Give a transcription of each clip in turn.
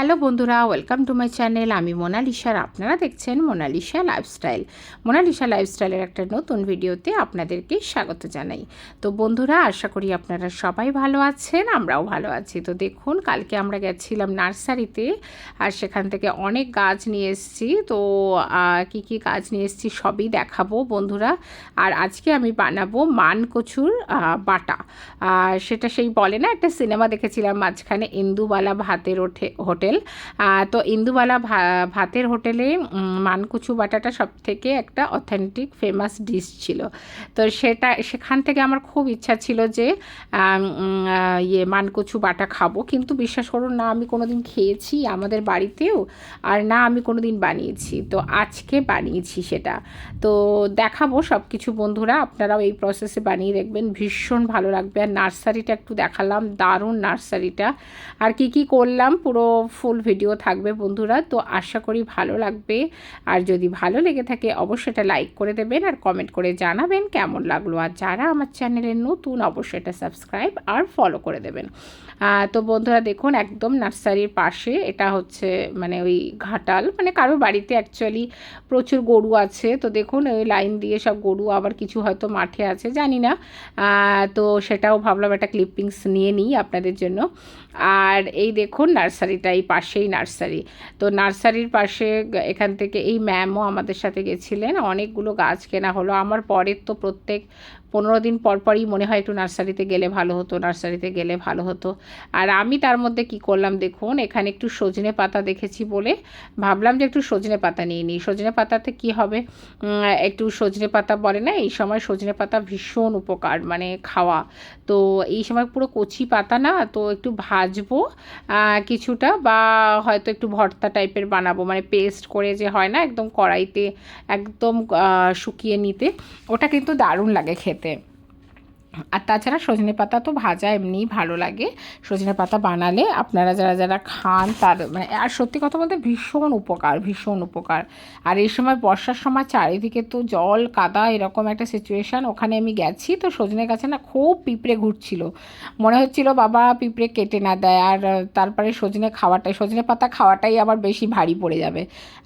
Hello বন্ধুরা, welcome to my channel. আমি মোনালিসার আপনারা দেখছেন মোনালিসা লাইফস্টাইল। মোনালিসা লাইফস্টাইলের একটা নতুন ভিডিওতে আপনাদেরকে স্বাগত জানাই। তো বন্ধুরা, আশা করি আপনারা সবাই ভালো আছেন, আমরাও ভালো আছি। তো দেখুন, কালকে আমরা গেছিলাম নার্সারিতে, আর সেখান থেকে অনেক গাছ নিয়ে এসেছি। তো কি কি গাছ নিয়ে এসেছি সবই দেখাবো বন্ধুরা। আর আজকে আমি বানাবো মান কচুর বাটা। সেটা সেই বলে না, একটা সিনেমা দেখেছিলাম, মাঝখানে ইন্দুবালা ভাতের ওঠে, হোটেল তো ইন্দুবালা ভাতের হোটেলে মানকুচু বাটাটা সব থেকে একটা অথেন্টিক ফেমাস ডিশ ছিল। তো সেটা, সেখান থেকে আমার খুব ইচ্ছা ছিল যে ইয়ে মানকুচু বাটা খাব। কিন্তু বিশ্বাস করুন না, আমি কোনো দিন খেয়েছি আমাদের বাড়িতেও, আর না আমি কোনো দিন বানিয়েছি। তো আজকে বানিয়েছি সেটা। তো দেখাবো সব কিছু বন্ধুরা, আপনারাও এই প্রসেসে বানিয়ে দেখবেন। ভীষণ ভালো লাগবে। আর নার্সারিটা একটু দেখালাম, দারুণ নার্সারিটা। আর কি কি করলাম, পুরো ফুল ভিডিও থাকবে বন্ধুরা, তো আশা করি ভালো লাগবে। আর যদি ভালো লেগে থাকে, অবশ্যই এটা লাইক করে দেবেন আর কমেন্ট করে জানাবেন কেমন লাগল। আর যারা আমার চ্যানেলের নতুন, অবশ্যই এটা সাবস্ক্রাইব আর ফলো করে দেবেন। তো বন্ধুরা দেখুন, একদম নার্সারির পাশে, এটা হচ্ছে মানে ওই ঘাটাল। মানে কারও বাড়িতে অ্যাকচুয়ালি প্রচুর গরু আছে। তো দেখুন, ওই লাইন দিয়ে সব গরু আবার কিছু হয়তো মাঠে আছে, জানি না। তো সেটাও ভাবলাম একটা ক্লিপিংস নিয়ে নিই আপনাদের জন্য। আর এই দেখুন, নার্সারিটা এই পাশেই নার্সারি। তো নার্সারির পাশে এখান থেকে এই ম্যামও আমাদের সাথে গেছিলেন। অনেকগুলো গাছ কেনা হলো। আমার পরের তো প্রত্যেক পনেরো দিন পর পরই মনে হয় একটু নার্সারিতে গেলে ভালো হতো, নার্সারিতে গেলে ভালো হতো। আর আমি তার মধ্যে কি করলাম দেখুন, এখানে একটু সজনে পাতা দেখেছি বলে ভাবলাম যে একটু সজনে পাতা নিয়ে নিই। সজনে পাতাতে কি হবে? একটু সজনে পাতা বলে না, এই সময় সজনে পাতা ভীষণ উপকার মানে খাওয়া। তো এই সময় পুরো কচি পাতা না, তো একটু ভাজবো কিছুটা বা হয়তো একটু ভর্তা টাইপের বানাবো মানে পেস্ট করে যে হয় না, একদম কড়াইতে একদম শুকিয়ে নিতে, ওটা কিন্তু দারুণ লাগে খেতে। খেতে। আর তাছাড়া সজনে পাতা তো ভাজা এমনিই ভালো লাগে। সজনে পাতা বানালে আপনারা যারা যারা খান তার মানে আর সত্যি কথা বলতে ভীষণ উপকার ভীষণ উপকার। আর এই সময় বর্ষার সময় চারিদিকে তো জল, কাদা এরকম একটা সিচুয়েশান ওখানে আমি গেছি তো সজনে গাছে না খুব পিঁপড়ে ঘুরছিল। মনে হচ্ছিল বাবা পিঁপড়ে কেটে না দেয়, আর তারপরে সজনে খাওয়াটাই, সজনে পাতা খাওয়াটাই আবার বেশি ভারী পড়ে যাবে।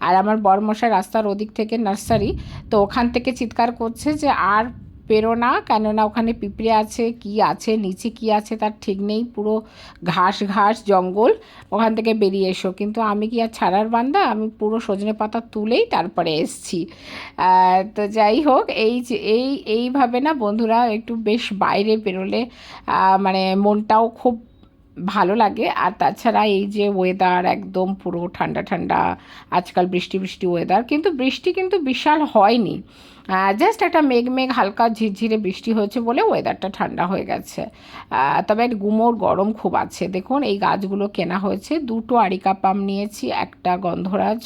আর আমার বরমশাই রাস্তার ওদিক থেকে নার্সারি, তো ওখান থেকে চিৎকার করছে যে আর পেরো না, কেননা ওখানে পিঁপড়ে আছে, কি আছে, নিচে কি আছে তার ঠিক নেই, পুরো ঘাস ঘাস জঙ্গল, ওখান থেকে বেরিয়ে এসো। কিন্তু আমি কি আর ছাড়ার বান্দা? আমি পুরো সজনে পাতা তুলেই তারপরে এসছি। তো যাই হোক, এই যে, এই, এইভাবে না বন্ধুরা একটু বেশ বাইরে বেরোলে মানে মনটাও খুব ভালো লাগে। আর তাছাড়া এই যে ওয়েদার একদম পুরো ঠান্ডা ঠান্ডা, আজকাল বৃষ্টি বৃষ্টি ওয়েদার কিন্তু বৃষ্টি কিন্তু বিশাল হয়নি। জাস্ট একটা মেঘ মেঘ, হালকা ঝিরঝিরে বৃষ্টি হয়েছে বলে ওয়েদারটা ঠান্ডা হয়ে গেছে। তবে গুমোর গরম খুব আছে। দেখুন, এই গাছগুলো কেনা হয়েছে। দুটো আরিকা পাম নিয়েছি, একটা গন্ধরাজ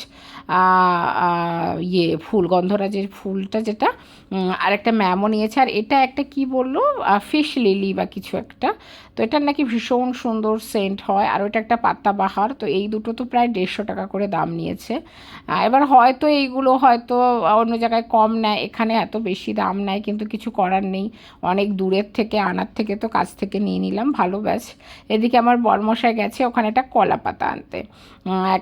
ইয়ে ফুল, গন্ধরাজের ফুলটা যেটা আর একটা ম্যামও নিয়েছে। আর এটা একটা কি বলল? ফিশ লিলি বা কিছু একটা। তো এটার নাকি ভীষণ সুন্দর সেন্ট হয়। আর ওটা একটা পাত্তাবাহার তো এই দুটো তো প্রায় দেড়শো টাকা করে দাম নিয়েছে। এবার হয়তো এইগুলো হয়তো অন্য জায়গায় কম নেয়। এখানে এত বেশি দাম নেয় কিন্তু কিছু করার নেই। অনেক দূরের থেকে, আনার থেকে তো কাছ থেকে নিয়ে নিলাম, ভালো ব্যাস। এদিকে আমার বরমশাই গেছে, ওখানে একটা কলা পাতা আনতে।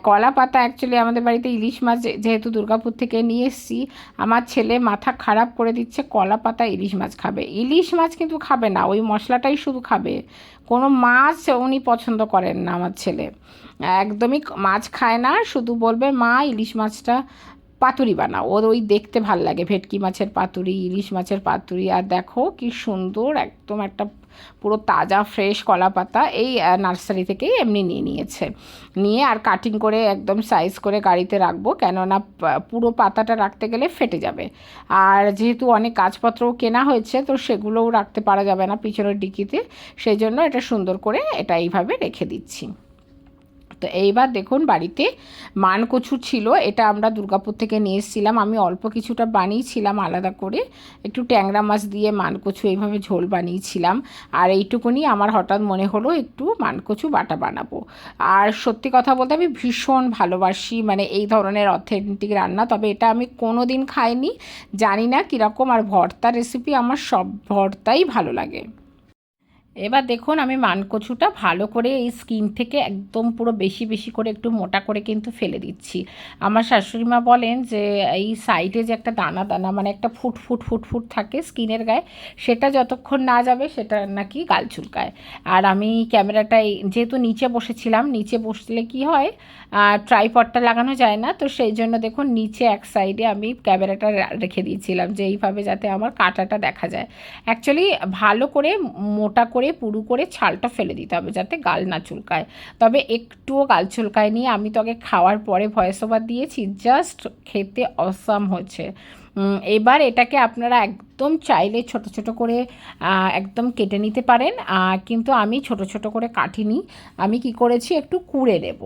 কলা পাতা অ্যাকচুয়ালি আমাদের বাড়িতে ইলিশ মাছ যেহেতু দুর্গাপুর থেকে নিয়ে এসেছি, আমার ছেলে মাথা খারাপ করে দিচ্ছে, কলা পাতা ইলিশ মাছ খাবে। ইলিশ মাছ কিন্তু খাবে না, ওই মশলাটাই শুধু খাবে। কোনো মাছ উনি পছন্দ করেন না আমার ছেলে। একদমই মাছ খায় না, শুধু বলবে, মা, ইলিশ মাছটা পাতুরি বানাও। ওর ওই দেখতে ভালো লাগে। ভেটকি মাছের পাতুরি, ইলিশ মাছের পাতুরি। আর দেখো কি সুন্দর একদম একটা পুরো তাজা ফ্রেশ কলা পাতা এই নার্সারি থেকেই এমনি নিয়ে নিয়েছে। নিয়ে আর কাটিং করে একদম সাইজ করে গাড়িতে রাখব। কেননা পুরো পাতাটা রাখতে গেলে ফেটে যাবে। আর যেহেতু অনেক গাছপত্রও কেনা হয়েছে, তো সেগুলোও রাখতে পারা যাবে না পিছনের ডিকিতে। সেই জন্য এটা সুন্দর করে এটা এইভাবে রেখে দিচ্ছি। তো এইবার দেখুন বাড়িতে মানকচু ছিল, এটা আমরা দুর্গাপুর থেকে নিয়ে এসেছিলাম। আমি অল্প কিছুটা বানিয়েছিলাম আলাদা করে, একটু ট্যাংরা মাছ দিয়ে মানকচু এইভাবে ঝোল বানিয়েছিলাম। আর এইটুকুনি আমার হঠাৎ মনে হলো একটু মানকচু বাটা বানাবো। আর সত্যি কথা বলতে আমি ভীষণ ভালোবাসি মানে এই ধরনের অথেন্টিক রান্না, তবে এটা আমি কোনো দিন খাইনি। জানি না কীরকম, আর ভর্তা রেসিপি আমার সব ভর্তাই ভালো লাগে। এবার দেখুন আমি মানকচুটা ভালো করে এই স্কিন থেকে একদম পুরো বেশি বেশি করে একটু মোটা করে কিন্তু ফেলে দিচ্ছি। আমার শাশুড়ি মা বলেন যে, এই সাইডে যে একটা দানা দানা মানে একটা ফুট ফুট ফুট ফুট থাকে স্কিনের গায়ে, সেটা যতক্ষণ না যাবে সেটা নাকি গাল চুলকায়। আর আমি ক্যামেরাটাই যেহেতু নিচে বসেছিলাম, নিচে বসলে কি হয় ট্রাইপডটা লাগানো যায় না, তো সেই জন্য দেখুন নিচে এক সাইডে আমি ক্যামেরাটা রেখে দিয়েছিলাম যে, এইভাবে যাতে আমার কাঁটাটা দেখা যায়। অ্যাকচুয়ালি ভালো করে মোটা করে পুরু করে ছালটা ফেলে দিতে হবে যাতে গাল না চুলকায়। তবে একটুও গাল চুলকায় নিয়ে আমি তো আগে খাওয়ার পরে ভয়েস ওভার দিয়েছি। জাস্ট খেতে অসাম হয়েছে। এবার এটাকে আপনারা একদম চাইলে ছোট ছোট করে একদম কেটে নিতে পারেন। কিন্তু আমি ছোট ছোট করে কাটিনি। আমি কি করেছি, একটু কুড়ে নেব।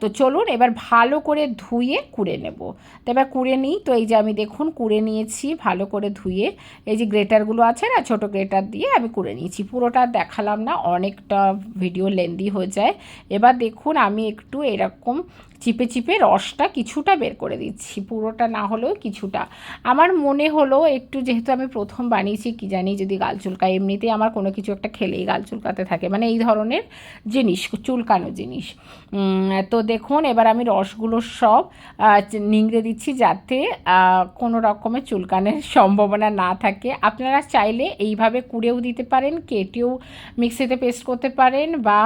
তো চলুন এবার ভালো করে ধুয়ে কুড়ে নেব। তো এবার কুড়ে নিই। তো এই যে আমি দেখুন কুড়ে নিয়েছি ভালো করে ধুয়ে। এই যে গ্রেটারগুলো আছে না, ছোট গ্রেটার দিয়ে আমি কুড়ে নিয়েছি। পুরোটা দেখালাম না, অনেকটা ভিডিও লেন্দি হয়ে যায়। এবার দেখুন আমি একটু এরকম চিপে চিপে রসটা কিছুটা বের করে দিচ্ছি, পুরোটা না হলেও কিছুটা। আমার মনে হলো একটু যেহেতু আমি প্রথম বানিয়েছি, কি জানি যদি গাল চুলকায়, এমনিতেই আমার কোনো কিছু একটা খেলেই গাল চুলকাতে থাকে। মানে এই ধরনের জিনিস, চুলকানো জিনিস। তো দেখুন, এবার আমি রসগুলো সব নিংড়ে দিচ্ছি যাতে কোনো রকমের চুলকানের সম্ভাবনা না থাকে। আপনারা চাইলে এইভাবে কুড়েও দিতে পারেন, কেটেও মিক্সিতে পেস্ট করতে পারেন বা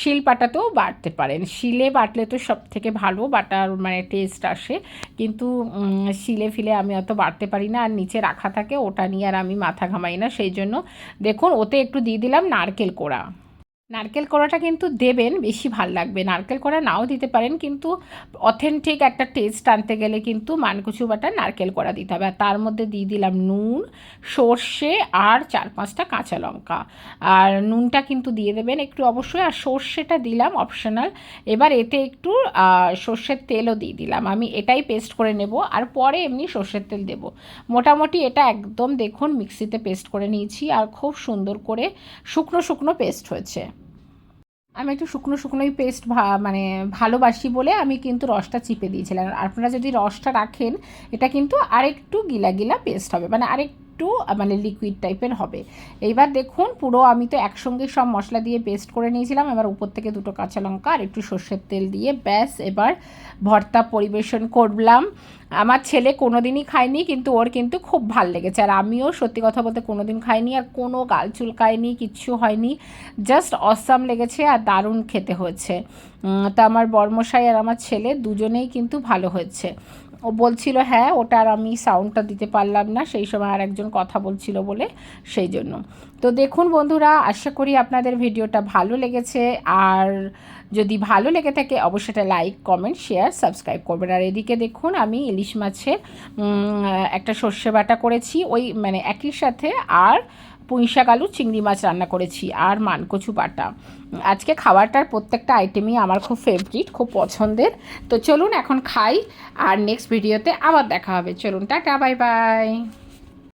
শিল পাটাতেও বাটতে পারেন। শিলে বাটলে তো সব থেকে ভালো বাটার মানে টেস্ট আসে। কিন্তু শিলে ফিলে আমি অত বাড়তে পারি না, আর নিচে রাখা থাকে, ওটা নিয়ে আর আমি মাথা ঘামাই না, সেই জন্য। দেখুন, ওতে একটু দিয়ে দিলাম নারকেল কোড়া। নারকেল কড়াটা কিন্তু দেবেন, বেশি ভালো লাগবে। নারকেল কড়া নাও দিতে পারেন, কিন্তু অথেন্টিক একটা টেস্ট আনতে গেলে কিন্তু মানকুচু বাটা নারকেল কড়া দিতে হবে। আর তার মধ্যে দিয়ে দিলাম নুন, সর্ষে আর চার পাঁচটা কাঁচা লঙ্কা। আর নুনটা কিন্তু দিয়ে দেবেন একটু অবশ্যই। আর সর্ষেটা দিলাম অপশনাল এবার এতে একটু সর্ষের তেলও দিয়ে দিলাম। আমি এটাই পেস্ট করে নেব। আর পরে এমনি সর্ষের তেল দেব। মোটামুটি এটা একদম দেখুন মিক্সিতে পেস্ট করে নিয়েছি। আর খুব সুন্দর করে শুকনো শুকনো পেস্ট হয়েছে। আমি একটু শুকনো শুকনোই পেস্ট মানে ভালোবাসি বলে আমি কিন্তু রসটা চিপে দিয়েছিলাম। আপনারা যদি রসটা রাখেন, এটা কিন্তু আরেকটু গিলা গিলা পেস্ট হবে। মানে আরেক একটু মানে লিকুইড টাইপের হবে। এইবার দেখুন, পুরো আমি তো একসঙ্গে সব মশলা দিয়ে পেস্ট করে নিয়েছিলাম। এবার উপর থেকে দুটো কাঁচা লঙ্কা আর একটু সর্ষের তেল দিয়ে ব্যাস, এবার ভর্তা পরিবেশন করলাম। আমার ছেলে কোনো দিনই খায়নি, কিন্তু ওর কিন্তু খুব ভালো লেগেছে। আর আমিও সত্যি কথা বলতে কোনো দিন খাইনি আর কোনো গাল চুলকায়নি কিচ্ছু হয়নি। জাস্ট অসাম লেগেছে আর দারুণ খেতে হয়েছে। তা আমার বর্মশাই আর আমার ছেলে দুজনেই কিন্তু ভালো হয়েছে। ও বলছিল হ্যাঁ ওটা আর আমি সাউন্ডটা দিতে পারলাম না। সেই সময় আর একজন কথা বলছিল বলে সেই জন্য। তো দেখুন বন্ধুরা, আশা করি আপনাদের ভিডিওটা ভালো লেগেছে। আর যদি ভালো লেগে থাকে, অবশ্যই লাইক কমেন্ট শেয়ার সাবস্ক্রাইব করবেন। আর এদিকে দেখুন, আমি ইলিশ মাছের একটা সর্ষে বাটা করেছি। ওই মানে একই সাথে আর পুঁইশাক, আলু, চিংড়ি মাছ রান্না করেছি আর মানকচু বাটা। আজকে খাবারটার প্রত্যেকটা আইটেমই আমার খুব ফেভারিট খুব পছন্দের। তো চলুন এখন খাই আর নেক্সট ভিডিওতে আবার দেখা হবে। চলুন, টাটা বাই বাই